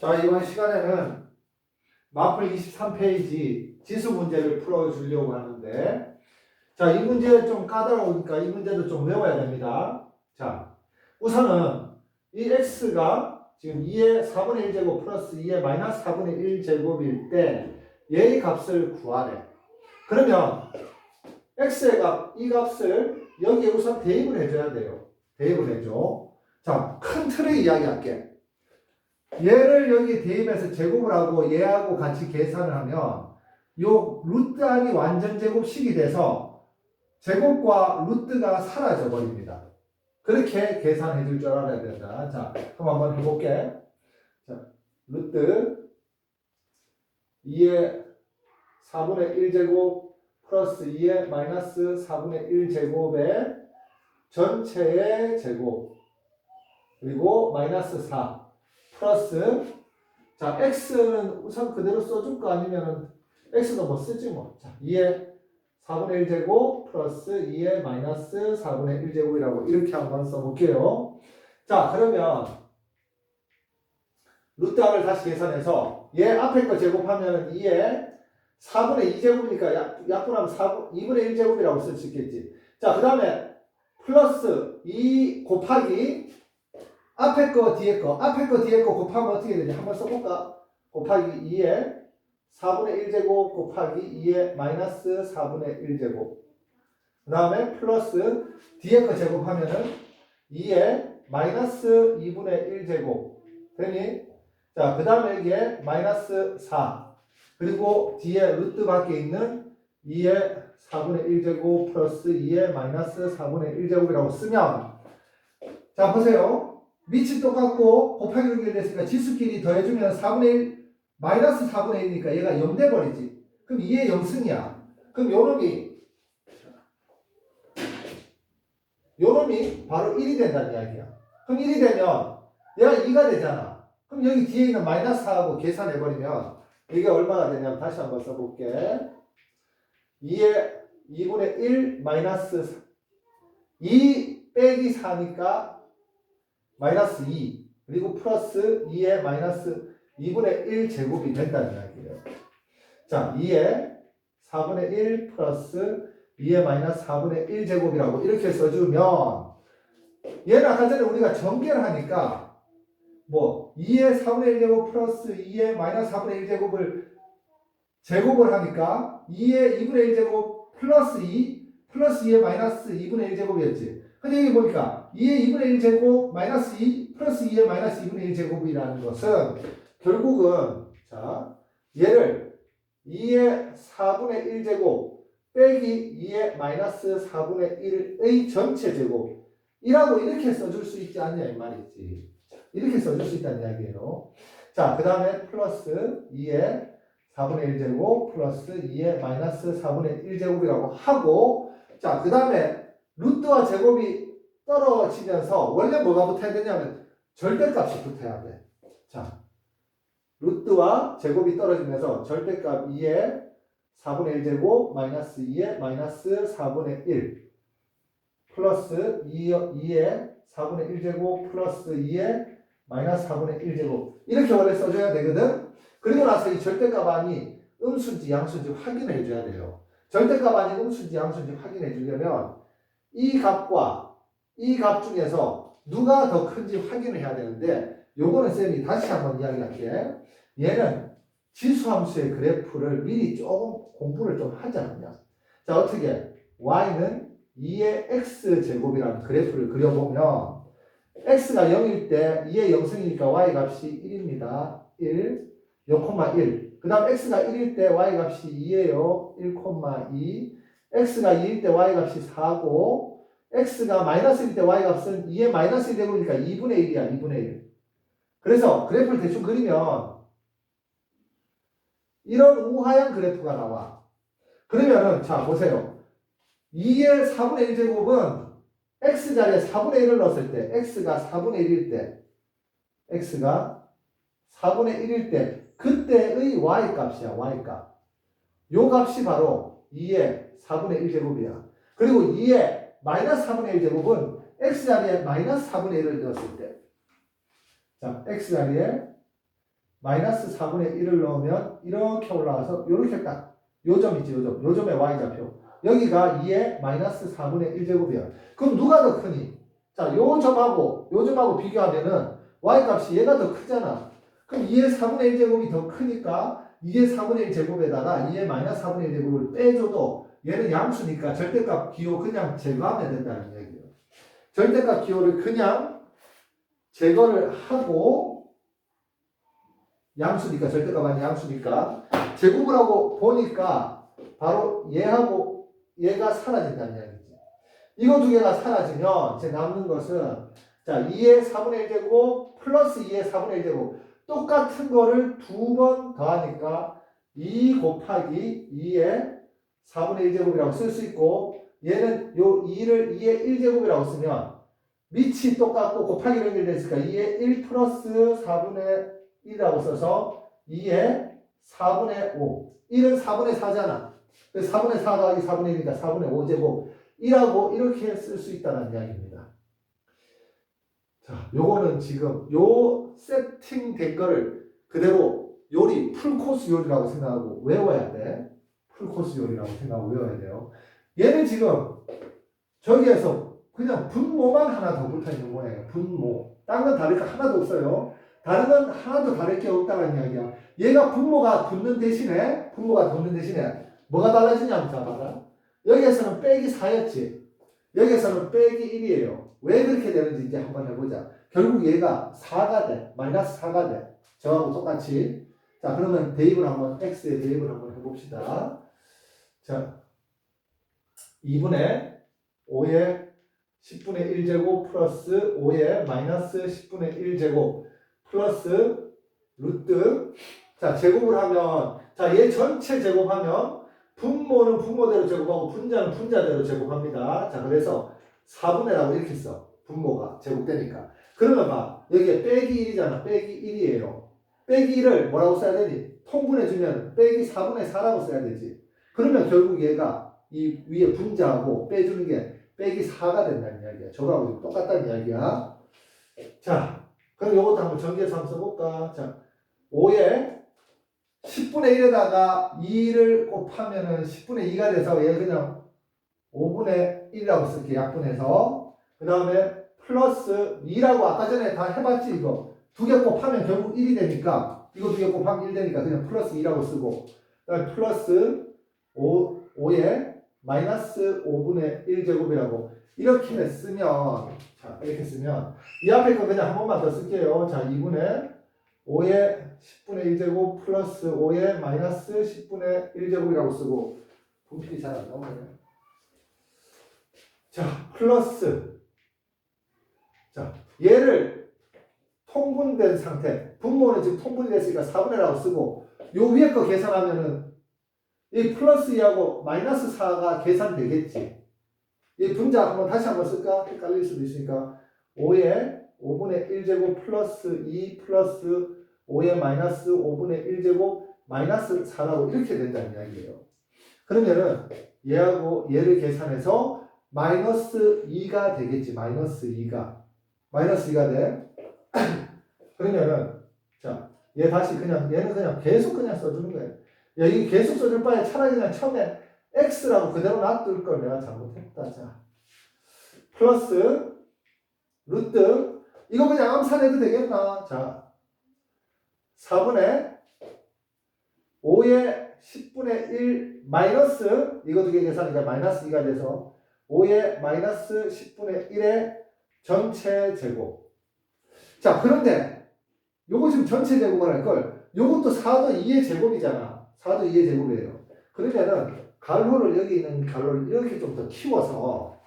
자, 이번 시간에는 마플 23페이지 지수 문제를 풀어주려고 하는데, 자, 이 문제 좀 까다로우니까 이 문제도 좀 외워야 됩니다. 자, 우선은 이 x가 지금 2의 4분의 1제곱 플러스 2의 마이너스 4분의 1제곱일 때 얘의 값을 구하래. 그러면 x의 값, 이 값을 여기에 우선 대입을 해줘야 돼요. 대입을 해줘. 자, 큰 틀을 이야기할게. 얘를 여기 대입해서 제곱을 하고 얘하고 같이 계산을 하면 요 루트 안이 완전 제곱식이 돼서 제곱과 루트가 사라져 버립니다. 그렇게 계산해 줄 줄 알아야 된다. 자, 그럼 한번 해볼게. 자, 루트 2의 4분의 1제곱 플러스 2의 마이너스 4분의 1제곱의 전체의 제곱 그리고 마이너스 4 플러스 자 x는 우선 그대로 써줄 거 아니면은 x도 뭐 쓰지 뭐. 자 2의 4분의 1 제곱 플러스 2의 마이너스 4분의 1 제곱이라고 이렇게 한번 써볼게요. 자 그러면 루트 r을 다시 계산해서 얘 앞에 거 제곱하면 2의 4분의 2 제곱이니까 약, 약분하면 4분, 2분의 1 제곱이라고 쓸 수 있겠지. 자, 그 다음에 플러스 2 곱하기 앞에 거 뒤에 거 앞에 거 뒤에 거 곱하면 어떻게 되지? 한번 써볼까? 곱하기 2의 4분의 1제곱 곱하기 2의 마이너스 4분의 1제곱 그 다음에 플러스 뒤에 거 제곱하면은 2의 마이너스 2분의 1제곱 되니? 자, 그 다음에 이게 마이너스 4 그리고 뒤에 루트 밖에 있는 2의 4분의 1제곱 플러스 2의 마이너스 4분의 1제곱이라고 쓰면 자 보세요 밑이 똑같고 곱하기 연결됐으니까 지수끼리 더해주면 4분의 1 마이너스 4분의 1이니까 얘가 0 돼버리지 그럼 2의 0승이야 그럼 요 놈이 요 놈이 바로 1이 된다는 이야기야 그럼 1이 되면 얘가 2가 되잖아 그럼 여기 뒤에 있는 마이너스 4하고 계산해버리면 이게 얼마나 되냐면 다시 한번 써볼게. 2의 2분의 1 마이너스 4. 2 빼기 4니까 마이너스 2 그리고 플러스 2의 마이너스 2분의 1 제곱이 된다는 이야기예요. 자, 2의 4분의 1 플러스 2의 마이너스 4분의 1 제곱이라고 이렇게 써주면 얘는 아까 전에 우리가 전개를 하니까 뭐 2의 4분의 1 제곱 플러스 2의 마이너스 4분의 1 제곱을 제곱을 하니까 2의 2분의 1 제곱 플러스 2 플러스 2의 마이너스 2분의 1 제곱이었지. 근데 여기 보니까 2의 2분의 1 제곱 마이너스 2 플러스 2의 마이너스 2분의 1 제곱이라는 것은 결국은 자 얘를 2의 4분의 1 제곱 빼기 2의 마이너스 4분의 1의 전체 제곱 이라고 이렇게 써줄 수 있지 않냐 이 말이지. 이렇게 써줄 수 있다는 이야기예요. 자, 그 다음에 플러스 2의 4분의 1제곱 플러스 2의 마이너스 4분의 1제곱이라고 하고 자, 그 다음에 루트와 제곱이 떨어지면서 원래 뭐가 붙어야 되냐면 절대값이 붙어야 돼. 자, 루트와 제곱이 떨어지면서 절대값 2의 4분의 1제곱 마이너스 2의 마이너스 4분의 1 플러스 2, 2의 4분의 1제곱 플러스 2의 마이너스 4분의 1제곱. 이렇게 원래 써줘야 되거든. 그리고 나서 이 절대값 안이 음수인지 양수인지 확인을 해줘야 돼요. 절대값 안이 음수인지 양수인지 확인해 주려면 이 값과 이 값 중에서 누가 더 큰지 확인을 해야 되는데 요거는 쌤이 다시 한번 이야기할게 얘는 지수함수의 그래프를 미리 조금 공부를 좀 하자면 자 어떻게 y는 2의 x제곱이라는 그래프를 그려보면 x가 0일 때 2의 0승이니까 y 값이 1입니다. 1, 0,1. 그 다음 x가 1일 때 y 값이 2예요. 1,2. X가 2일 때 y 값이 4고 x가 마이너스일 때 y 값은 2의 마이너스 1 되고니까 2분의 1이야. 2분의 1. 그래서 그래프를 대충 그리면 이런 우하향 그래프가 나와. 그러면은 자 보세요. 2의 4분의 1제곱은 x자리에 4분의 1을 넣었을 때 x가 4분의 1일 때 x가 4분의 1일 때 그때의 y 값이야 y 값. 요 값이 바로 2의 4분의 1제곱이야. 그리고 2의 마이너스 4분의 1제곱은 x자리에 마이너스 4분의 1을 넣었을 때. 자, x자리에 마이너스 4분의 1을 넣으면 이렇게 올라와서 이렇게 딱. 요점 있지 요점. 요점의 y좌표 여기가 2의 마이너스 4분의 1제곱이야. 그럼 누가 더 크니? 자 요점하고 요점하고 비교하면은 y값이 얘가 더 크잖아. 그럼 2의 4분의 1제곱이 더 크니까 2의 4분의 1 제곱에다가 2의 마이너스 4분의 1 제곱을 빼줘도 얘는 양수니까 절대값 기호 그냥 제거하면 된다는 얘기예요 절대값 기호를 그냥 제거를 하고 양수니까 절대값 아니 양수니까 제곱을 하고 보니까 바로 얘하고 얘가 사라진다는 이야기지. 이거 두 개가 사라지면 이제 남는 것은 자 2의 4분의 1 제곱 플러스 2의 4분의 1 제곱 똑같은 거를 두 번 더하니까 2 곱하기 2의 4분의 1제곱이라고 쓸 수 있고 얘는 요 2를 2의 1제곱이라고 쓰면 밑이 똑같고 곱하기 연결됐으니까 2의 1 플러스 4분의 1이라고 써서 2의 4분의 5 1은 4분의 4잖아. 4분의 4 더하기 4분의 1이니까 4분의 5제곱. 1하고 이렇게 쓸 수 있다는 이야기입니다 자 요거는 지금 요 세팅된 거를 그대로 요리 풀코스 요리라고 생각하고 외워야 돼 풀코스 요리라고 생각하고 외워야 돼요 얘는 지금 저기에서 그냥 분모만 하나 더 붙어 있는 거예요. 분모. 딴 건 다를 거 하나도 없어요. 다른 건 하나도 다를 게 없다는 이야기야. 얘가 분모가 붙는 대신에, 분모가 붙는 대신에 뭐가 달라지냐면 자 봐라. 여기에서는 빼기 4였지. 여기에서는 빼기 1이에요. 왜 그렇게 되는지 이제 한번 해보자. 결국 얘가 4가 돼. 마이너스 4가 돼. 저하고 똑같이. 자, 그러면 대입을 한번, x의 대입을 한번 해봅시다. 자, 2분의 5의 10분의 1제곱 플러스 5의 마이너스 10분의 1제곱 플러스 루트 자 제곱을 하면 자 얘 전체 제곱하면 분모는 분모대로 제곱하고 분자는 분자대로 제곱합니다. 자 그래서 4분의 라고 이렇게 써. 분모가 제곱되니까. 그러면 봐. 여기에 빼기 1이잖아. 빼기 1이에요. 빼기 1을 뭐라고 써야 되니? 통분해주면 빼기 4분의 4라고 써야 되지. 그러면 결국 얘가 이 위에 분자하고 빼주는 게 빼기 4가 된다는 이야기야. 저거하고 똑같다는 이야기야. 자, 그럼 이것도 한번 전개해서 한번 써볼까? 자, 5에 10분의 1에다가 2를 곱하면은 10분의 2가 돼서 얘 그냥 5분의 1이라고 쓸게, 약분해서. 그 다음에 플러스 2라고 아까 전에 다 해봤지, 이거. 두 개 곱하면 결국 1이 되니까, 이거 두 개 곱하면 1 되니까 그냥 플러스 2라고 쓰고, 그 다음에 플러스 5, 5에 마이너스 5분의 1제곱이라고 이렇게 쓰면 자 이렇게 쓰면 이 앞에 거 그냥 한 번만 더 쓸게요 자 2분의 5의 10분의 1제곱 플러스 5의 마이너스 10분의 1제곱이라고 쓰고 분필이 잘 안 나오네요 자 플러스 자 얘를 통분된 상태 분모는 지금 통분이 됐으니까 4분의라고 쓰고 요 위에 거 계산하면은 이 플러스 2하고 마이너스 4가 계산되겠지. 이 분자 한번 다시 한번 쓸까? 헷갈릴 수도 있으니까 5에 5분의 1제곱 플러스 2 플러스 5의 마이너스 5분의 1제곱 마이너스 4라고 이렇게 된다는 이야기예요. 그러면은 얘하고 얘를 계산해서 마이너스 2가 되겠지. 마이너스 2가. 마이너스 2가 돼. 그러면은 자, 얘 다시 그냥 얘는 그냥 계속 그냥 써주는 거예요. 야, 이게 계속 써줄 바에 차라리 그냥 처음에 x라고 그대로 놔둘 걸 내가 잘못했다. 자, 플러스 루트 이거 그냥 암산해도 되겠나? 자, 4분의 5의 10분의 1 마이너스 이거 두 개 계산이니까 마이너스 2가 돼서 5의 마이너스 10분의 1의 전체 제곱. 자, 그런데 요거 지금 전체 제곱을 할 걸. 요것도 4도 2의 제곱이잖아. 4도 2의 제곱이에요. 그러면은 가로를 여기 있는 가로를 이렇게 좀 더 키워서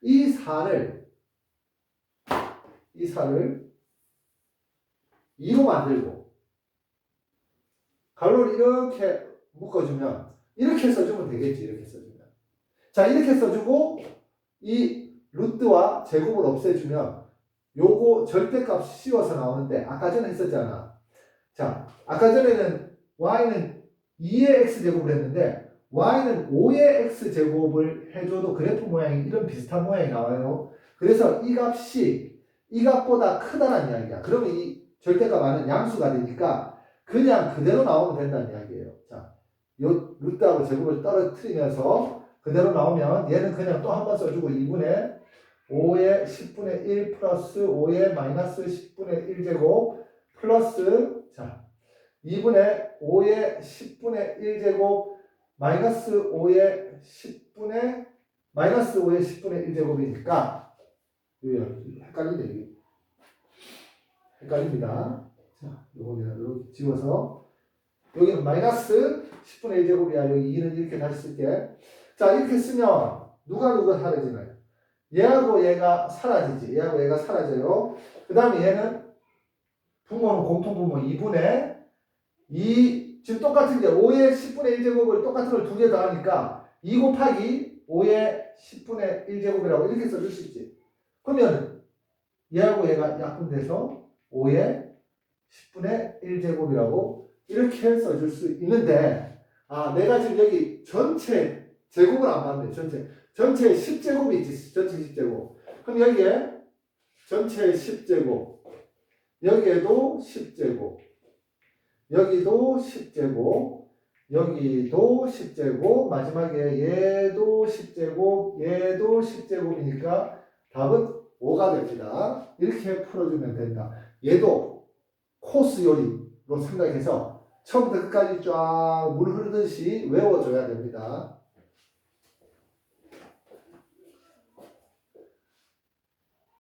이 4를 이 4를 2로 만들고 가로를 이렇게 묶어주면 이렇게 써주면 되겠지 이렇게 써주면 자 이렇게 써주고 이 루트와 제곱을 없애주면 요거 절대값 씌워서 나오는데 아까 전에 했었잖아 자 아까 전에는 y는 2의 x제곱을 했는데 y는 5의 x제곱을 해줘도 그래프 모양이 이런 비슷한 모양이 나와요. 그래서 이 값이 이 값보다 크다는 이야기야. 그러면 이 절대값 안은 양수가 되니까 그냥 그대로 나오면 된다는 이야기예요. 자, 요 루트하고 제곱을 떨어뜨리면서 그대로 나오면 얘는 그냥 또 한 번 써주고 2분의 5의 10분의 1 플러스 5의 마이너스 10분의 1제곱 플러스 자 2분의 5의 10분의 1제곱 마이너스 5의 10분의 마이너스 5의 10분의 1제곱이니까 헷갈리네 헷갈립니다 자 내가 이렇게 지워서 여기는 마이너스 10분의 1제곱이야. 여기 2는 이렇게 다시 쓸게. 자 이렇게 쓰면 누가 누가 사라지나요? 얘하고 얘가 사라지지. 얘하고 얘가 사라져요. 그 다음에 얘는 부모는 공통부모 2분의 2 지금 똑같은 게 5의 10분의 1제곱을 똑같은 걸 두 개 더하니까 2 곱하기 5의 10분의 1제곱이라고 이렇게 써줄 수 있지. 그러면 얘하고 얘가 약분돼서 5의 10분의 1제곱이라고 이렇게 써줄 수 있는데 아 내가 지금 여기 전체 제곱을 안 봤네 전체. 전체 10제곱이 있지 전체 10제곱. 그럼 여기에 전체 10제곱 여기에도 10제곱 여기도 10제곱 여기도 10제곱 마지막에 얘도 10제곱 얘도 10제곱이니까 답은 5가 됩니다. 이렇게 풀어주면 된다. 얘도 코스 요리로 생각해서 처음부터 끝까지 쫙 물 흐르듯이 외워줘야 됩니다